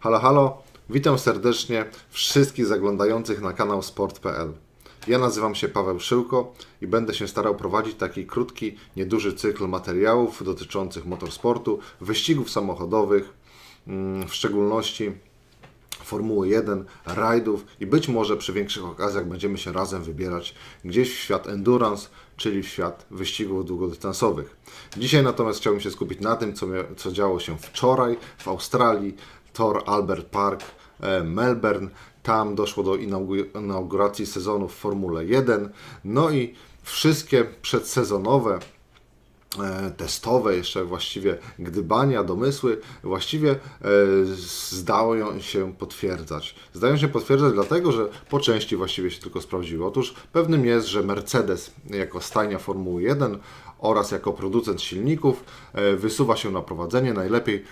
Halo, halo, witam serdecznie wszystkich zaglądających na kanał sport.pl. Ja nazywam się Paweł Szyłko i będę się starał prowadzić taki krótki, nieduży cykl materiałów dotyczących motorsportu, wyścigów samochodowych, mm, w szczególności Formuły 1, rajdów i być może przy większych okazjach będziemy się razem wybierać gdzieś w świat endurance, czyli w świat wyścigów długodystansowych. Dzisiaj natomiast chciałbym się skupić na tym, co, co działo się wczoraj w Australii, Tor Albert Park, e, Melbourne. Tam doszło do inaugu- inauguracji sezonu w Formule 1. No i wszystkie przedsezonowe e, testowe, jeszcze właściwie gdybania, domysły, właściwie e, zdają się potwierdzać. Zdają się potwierdzać dlatego, że po części właściwie się tylko sprawdziły. Otóż pewnym jest, że Mercedes jako stajnia Formuły 1 oraz jako producent silników wysuwa się na prowadzenie. Najlepiej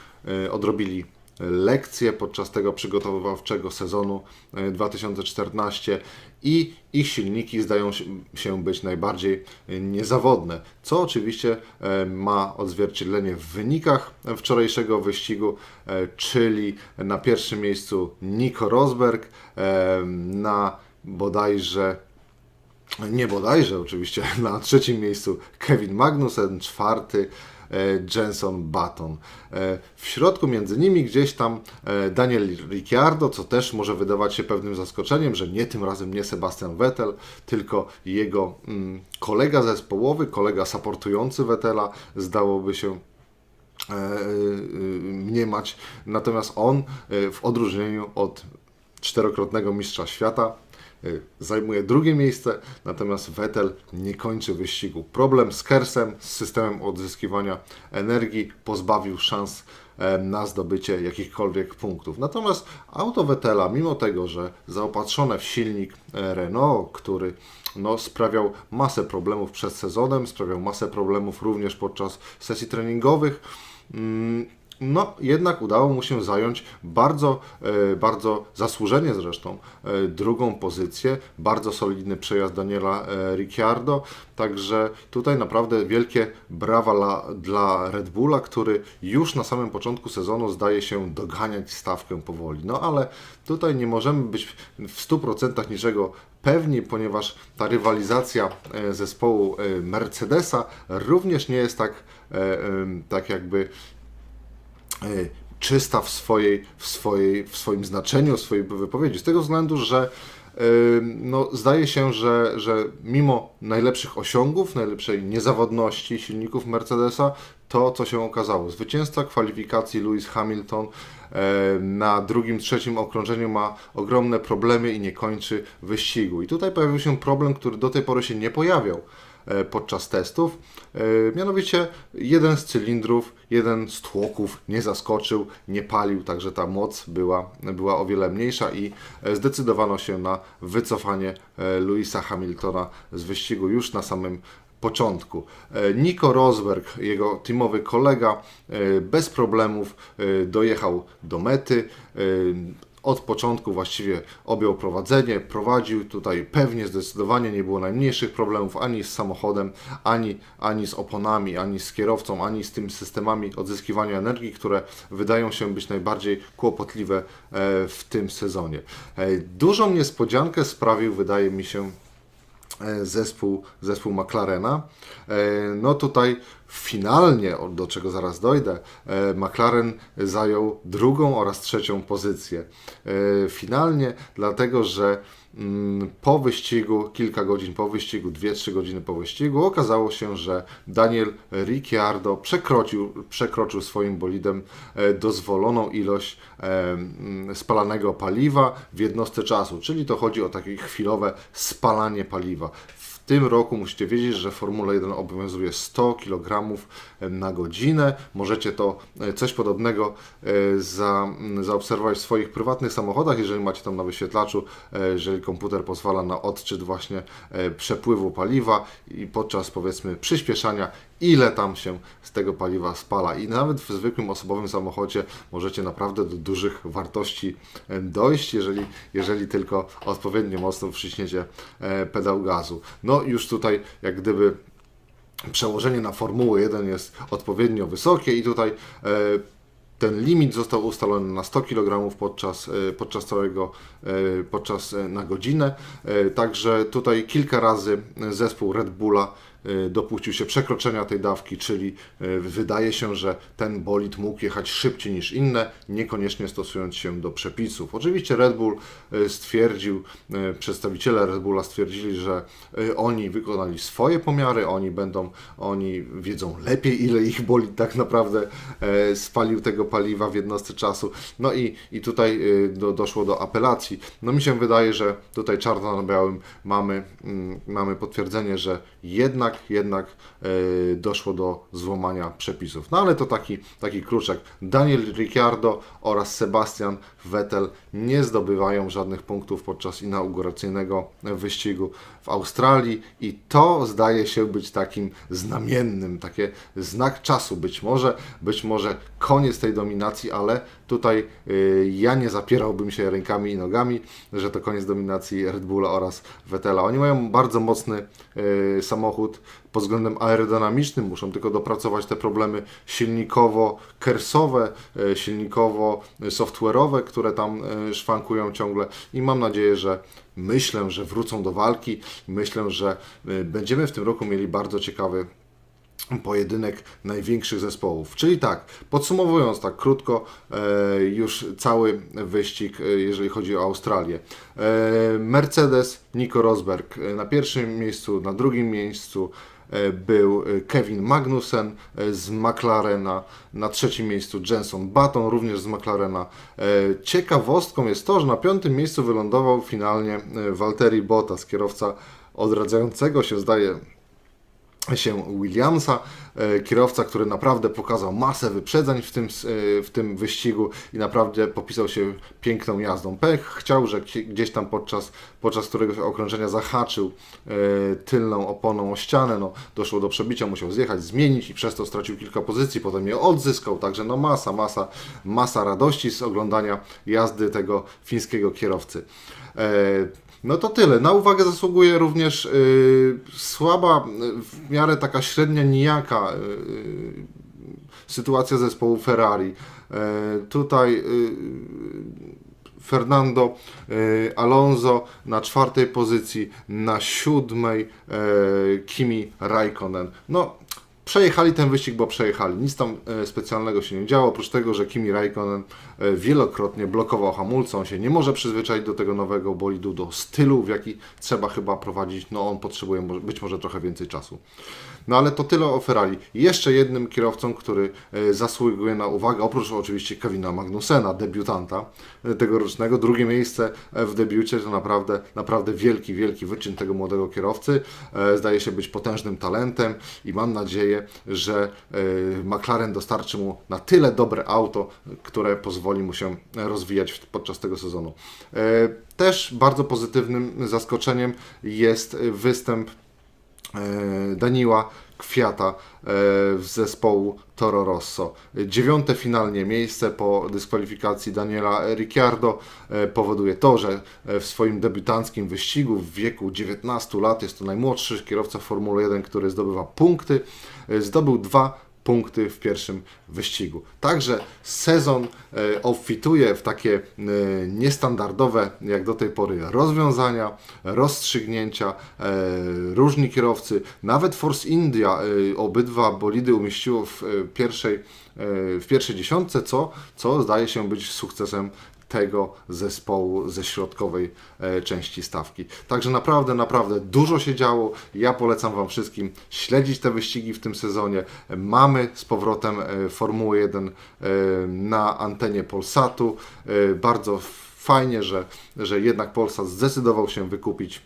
odrobili lekcje podczas tego przygotowywawczego sezonu e, 2014 i ich silniki zdają się- być najbardziej e, niezawodne, co oczywiście e, ma odzwierciedlenie w wynikach wczorajszego wyścigu, e, czyli na pierwszym miejscu Nico Rosberg, e, na bodajże nie bodajże oczywiście, na trzecim miejscu Kevin Magnussen, czwarty e, Jenson Button. E, W środku między nimi gdzieś tam e, Daniel Ricciardo, co też może wydawać się pewnym zaskoczeniem, że nie tym razem nie Sebastian Vettel, tylko jego mm, kolega zespołowy, kolega supportujący Vettela, zdałoby się e, e, mniemać. Natomiast on e, w odróżnieniu od czterokrotnego mistrza świata zajmuje drugie miejsce, natomiast Vettel nie kończy wyścigu. Problem z Kersem, z systemem odzyskiwania energii pozbawił szans e, na zdobycie jakichkolwiek punktów. Natomiast auto Vettela, mimo tego, że zaopatrzone w silnik e, Renault, który no, sprawiał masę problemów przed sezonem, sprawiał masę problemów również podczas sesji treningowych, mm, no, jednak udało mu się zająć bardzo, e, bardzo zasłużenie zresztą e, drugą pozycję. Bardzo solidny przejazd Daniela e, Ricciardo. Także tutaj naprawdę wielkie brawa dla, dla Red Bulla, który już na samym początku sezonu zdaje się doganiać stawkę powoli. No ale tutaj nie możemy być w 100% niczego pewni, ponieważ ta rywalizacja zespołu Mercedesa również nie jest tak, tak jakby czysta w, swojej, w, swojej, w swoim znaczeniu, w swojej wypowiedzi. Z tego względu, że e, no, zdaje się, że, że mimo najlepszych osiągów, najlepszej niezawodności silników Mercedesa, to co się okazało. Zwycięzca kwalifikacji Lewis Hamilton e, na drugim, trzecim okrążeniu ma ogromne problemy i nie kończy wyścigu. I tutaj pojawił się problem, który do tej pory się nie pojawiał e, podczas testów. E, Mianowicie jeden z cylindrów, jeden z tłoków nie zaskoczył, nie palił, także ta moc była, była o wiele mniejsza i e, zdecydowano się na wycofanie e, Louisa Hamiltona z wyścigu już na samym początku. E, Nico Rosberg, jego teamowy kolega, e, bez problemów e, dojechał do mety. Od początku właściwie objął prowadzenie, prowadził tutaj pewnie, zdecydowanie nie było najmniejszych problemów ani z samochodem, ani, ani z oponami, ani z kierowcą, ani z tym systemami odzyskiwania energii, które wydają się być najbardziej kłopotliwe e, w tym sezonie. E, Dużą niespodziankę sprawił, wydaje mi się, zespół, zespół McLarena. E, No tutaj finalnie, do czego zaraz dojdę, e, McLaren zajął drugą oraz trzecią pozycję. E, Finalnie dlatego, że po wyścigu, kilka godzin po wyścigu, 2-3 godziny po wyścigu, okazało się, że Daniel Ricciardo przekroczył, przekroczył swoim bolidem e, dozwoloną ilość e, mm, spalanego paliwa w jednostce czasu, czyli to chodzi o takie chwilowe spalanie paliwa. W tym roku musicie wiedzieć, że Formuła 1 obowiązuje 100 kg na godzinę. Możecie to e, coś podobnego e, za, zaobserwować w swoich prywatnych samochodach, jeżeli macie tam na wyświetlaczu, e, jeżeli komputer pozwala na odczyt właśnie przepływu paliwa i podczas powiedzmy przyspieszania, ile tam się z tego paliwa spala. I nawet w zwykłym osobowym samochodzie możecie naprawdę do dużych wartości e, dojść, jeżeli, jeżeli tylko odpowiednio mocno wciśniecie e, pedał gazu. No już tutaj jak gdyby przełożenie na Formułę 1 jest odpowiednio wysokie i tutaj e, ten limit został ustalony na 100 kg podczas, e, podczas całego, e, podczas e, na godzinę. Także tutaj kilka razy zespół Red Bulla dopuścił się przekroczenia tej dawki, czyli wydaje się, że ten bolid mógł jechać szybciej niż inne, niekoniecznie stosując się do przepisów. Oczywiście Red Bull stwierdził, przedstawiciele Red Bulla stwierdzili, że oni wykonali swoje pomiary, oni będą, oni wiedzą lepiej, ile ich bolid tak naprawdę spalił tego paliwa w jednostce czasu. No i, i tutaj do, doszło do apelacji. No mi się wydaje, że tutaj czarno na białym mamy, mm, mamy potwierdzenie, że jednak jednak, e, doszło do złamania przepisów. No ale to taki, taki kruczek. Daniel Ricciardo oraz Sebastian Vettel nie zdobywają żadnych punktów podczas inauguracyjnego wyścigu w Australii i to zdaje się być takim znamiennym, takie znak czasu być może, być może koniec tej dominacji, ale tutaj y, ja nie zapierałbym się rękami i nogami, że to koniec dominacji Red Bulla oraz Vettela. Oni mają bardzo mocny y, samochód pod względem aerodynamicznym, muszą tylko dopracować te problemy silnikowo-kersowe, y, silnikowo-software'owe, które tam szwankują ciągle i mam nadzieję, że myślę, że wrócą do walki. Myślę, że będziemy w tym roku mieli bardzo ciekawy pojedynek największych zespołów. Czyli tak, podsumowując tak krótko, e, już cały wyścig, e, jeżeli chodzi o Australię. E, Mercedes, Nico Rosberg na pierwszym miejscu, na drugim miejscu był Kevin Magnussen z McLarena, na trzecim miejscu Jenson Button również z McLarena. Ciekawostką jest to, że na piątym miejscu wylądował finalnie Valtteri Bottas, kierowca odradzającego się zdaje się Williamsa, e, kierowca, który naprawdę pokazał masę wyprzedzań w tym, e, w tym wyścigu i naprawdę popisał się piękną jazdą. Pech chciał, że gdzieś tam podczas, podczas któregoś okrążenia zahaczył e, tylną oponą o ścianę, no, doszło do przebicia, musiał zjechać, zmienić i przez to stracił kilka pozycji, potem je odzyskał, także no masa, masa, masa radości z oglądania jazdy tego fińskiego kierowcy. No to tyle. Na uwagę zasługuje również yy, słaba, w miarę taka średnia nijaka yy, sytuacja zespołu Ferrari. Yy, tutaj y, Fernando y, Alonso na czwartej pozycji, na siódmej Kimi Raikkonen. No, Przejechali ten wyścig, bo przejechali. Nic tam e, specjalnego się nie działo, oprócz tego, że Kimi Raikkonen e, wielokrotnie blokował hamulce. On się nie może przyzwyczaić do tego nowego bolidu, do stylu, w jaki trzeba chyba prowadzić. No on potrzebuje być może trochę więcej czasu. No ale to tyle o Ferrari. Jeszcze jednym kierowcą, który e, zasługuje na uwagę, oprócz oczywiście Kevina Magnusena, debiutanta tegorocznego. Drugie miejsce w debiucie to naprawdę, naprawdę wielki, wielki wyczyn tego młodego kierowcy. Zdaje się być potężnym talentem i mam nadzieję, że e, McLaren dostarczy mu na tyle dobre auto, które pozwoli mu się rozwijać podczas tego sezonu. E, też bardzo pozytywnym zaskoczeniem jest występ e, Daniła Kwiata z zespołu Toro Rosso. Dziewiąte finalnie miejsce po dyskwalifikacji Daniela Ricciardo powoduje to, że w swoim debiutanckim wyścigu w wieku 19 lat jest to najmłodszy kierowca Formuły 1, który zdobywa punkty E, zdobył dwa punkty w pierwszym wyścigu. Także sezon e, obfituje w takie e, niestandardowe, jak do tej pory, rozwiązania, rozstrzygnięcia. Różni kierowcy, nawet Force India, obydwa bolidy umieściło w pierwszej, w pierwszej dziesiątce, co, co zdaje się być sukcesem tego zespołu ze środkowej e, części stawki. Także naprawdę, naprawdę dużo się działo. Ja polecam Wam wszystkim śledzić te wyścigi w tym sezonie. Mamy z powrotem e, Formułę 1 e, na antenie Polsatu. Bardzo fajnie, że, że jednak Polsat zdecydował się wykupić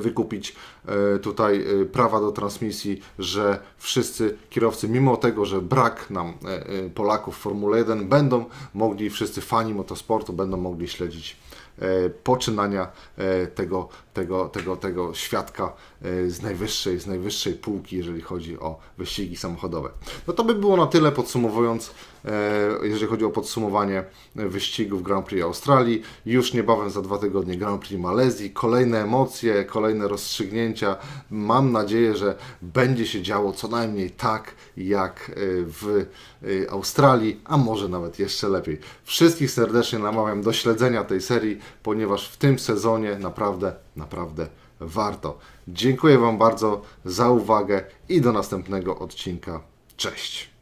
wykupić e, tutaj e, prawa do transmisji, że wszyscy kierowcy, mimo tego, że brak nam Polaków w Formule 1, będą mogli, wszyscy fani motosportu będą mogli śledzić e, poczynania e, tego, tego, tego, tego świadka e, z najwyższej, z najwyższej półki, jeżeli chodzi o wyścigi samochodowe. No to by było na tyle podsumowując, e, jeżeli chodzi o podsumowanie e, wyścigów Grand Prix Australii. Już niebawem za dwa tygodnie Grand Prix Malezji. Kolejne emocje, kolejne rozstrzygnięcia. Mam nadzieję, że będzie się działo co najmniej tak, jak e, w e, Australii, a może nawet jeszcze lepiej. Wszystkich serdecznie namawiam do śledzenia tej serii, ponieważ w tym sezonie naprawdę, naprawdę warto. Dziękuję Wam bardzo za uwagę i do następnego odcinka. Cześć!